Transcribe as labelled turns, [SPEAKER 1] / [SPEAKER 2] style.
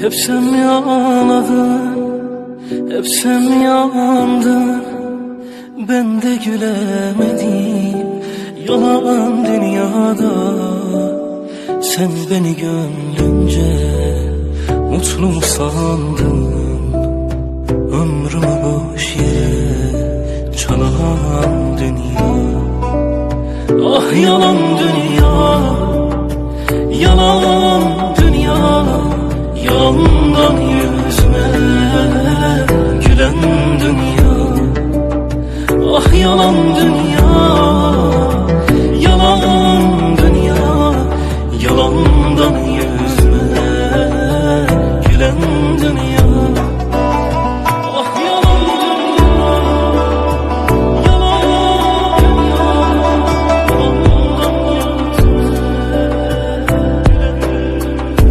[SPEAKER 1] Hep sen mi ağladın Hep sen yandın. Ben de gülemedim Yalan dünyada. Sen beni gönlünce Mutlu mu sandın. Ömrümü boş yere Çalan dünya. Ah yalan dünya Yalandan yüzme gülen dünya. Ah yalan dünya.